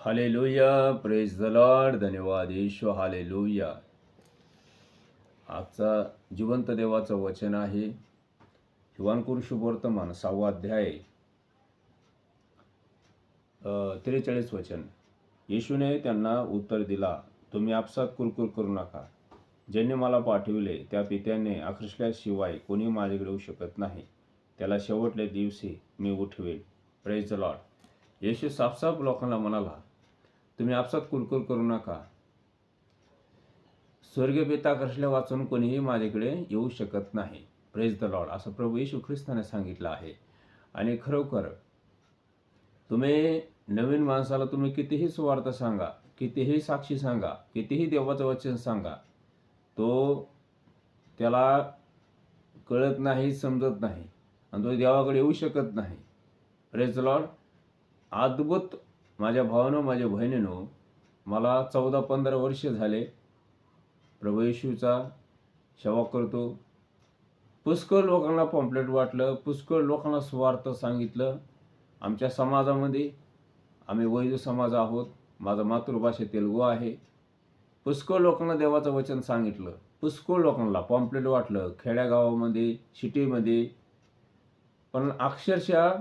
Hallelujah praise the Lord धन्यवाद येशू hallelujah आजचा जिवंत देवाचं वचन आहे. हिवानकुर शुभवर्तमान सहावा अध्याय. त्रेचाळीस वचन. येशूने त्यांना उत्तर दिला तुम्ही आपसात कुरकुर करू नका. ज्यांनी मला पाठविले त्या पित्याने आकर्षल्याशिवाय कोणी माझ्याकडे येऊ शकत नाही. त्याला शेवटल्या दिवशी मी उठवेल प्रेज द लॉर्ड येशू साफसाफ लोकांना म्हणाला तुम्ही आपसात कुरकुर करू नका. स्वर्गीय पिता वाचून कोणीही माझ्याकडे येऊ शकत नाही. प्रेज द लॉर्ड असं प्रभू येशू ख्रिस्ताने सांगितलं आहे. आणि खरोखर तुम्ही नवीन माणसाला तुम्ही कितीही सुवार्थ सांगा कितीही साक्षी सांगा कितीही देवाचं वचन सांगा तो त्याला कळत नाही समजत नाही. आणि तो देवाकडे येऊ शकत नाही. प्रेज लॉर्ड अद्भुत माझ्या भावानं माझ्या बहिणीनं मला चौदा पंधरा वर्ष झाले. प्रभू येशूचा सेवा करतो. पुष्कळ लोकांना पॉम्पलेट वाटलं पुष्कळ लोकांना स्वार्थ सांगितलं. आमच्या समाजामध्ये आम्ही वैद्य समाज आहोत. माझा मातृभाषा तेलुगू आहे. पुष्कळ लोकांना देवाचं वचन सांगितलं. पुष्कळ लोकांना पॉम्पलेट वाटलं. खेड्यागावामध्ये सिटीमध्ये. पण अक्षरशः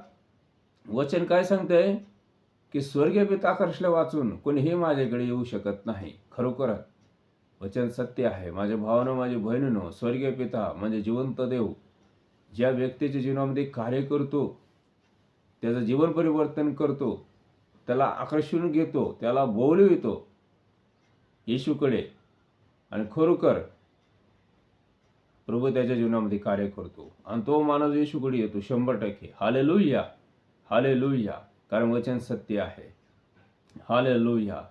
वचन काय सांगतंय? की स्वर्गीय पिताकर्षले वाचून कोणीही माझ्याकडे येऊ शकत नाही. खरोखर वचन सत्य आहे. माझ्या भावानं माझ्या बहिणीनं स्वर्गीय पिता म्हणजे जिवंत देव ज्या व्यक्तीच्या जीवनामध्ये कार्य करतो त्याचं जीवन परिवर्तन करतो त्याला आकर्षून घेतो त्याला बोलवितो येशूकडे आणि खरोखर प्रभू त्याच्या जीवनामध्ये कार्य करतो. आणि तो माणूस येशूकडे येतो शंभर टक्के. हाले लुया हाले लुया कारण वचन सत्य आहे. हाल लुह्या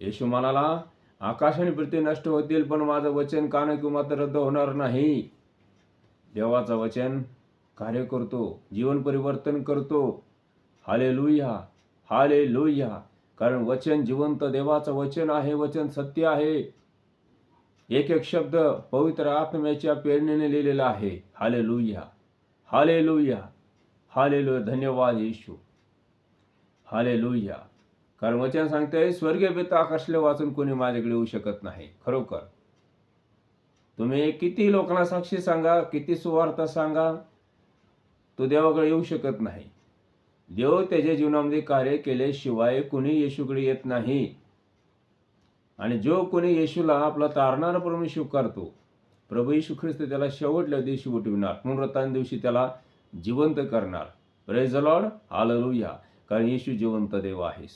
येशू म्हणाला आकाश आणि पृथ्वी नष्ट होतील पण माझं वचन कान किंवा मात्र रद्द होणार नाही. देवाचं वचन कार्य करतो जीवन परिवर्तन करतो. हाले लुह्या हाले लुह्या कारण वचन जिवंत देवाचं वचन आहे वचन सत्य आहे. एक एक शब्द पवित्र आत्म्याच्या प्रेरणेने लिहिलेला आहे. हाले लुह्या हाले लुह्या हाले लुह्या धन्यवाद येशू. हाले लुह्या कर्मचार सांगते स्वर्गीय पिता आकाशले वाचून कोणी माझ्याकडे येऊ शकत नाही. खरोखर. तुम्ही किती लोकांना साक्षी सांगा किती सुवार्थ सांगा तो देवाकडे येऊ शकत नाही. देव त्याच्या जीवनामध्ये कार्य केल्याशिवाय कोणी येशूकडे येत नाही. आणि जो कोणी येशूला आपला तारणारा प्रभू स्वीकारतो प्रभू येशू ख्रिस्त त्याला शेवटल्या दिवशी उठविणार. पुनरुत्थान दिवशी त्याला जिवंत करणार. प्रेझ लॉर्ड हालेलुया कारण येशू जिवंत देव आहे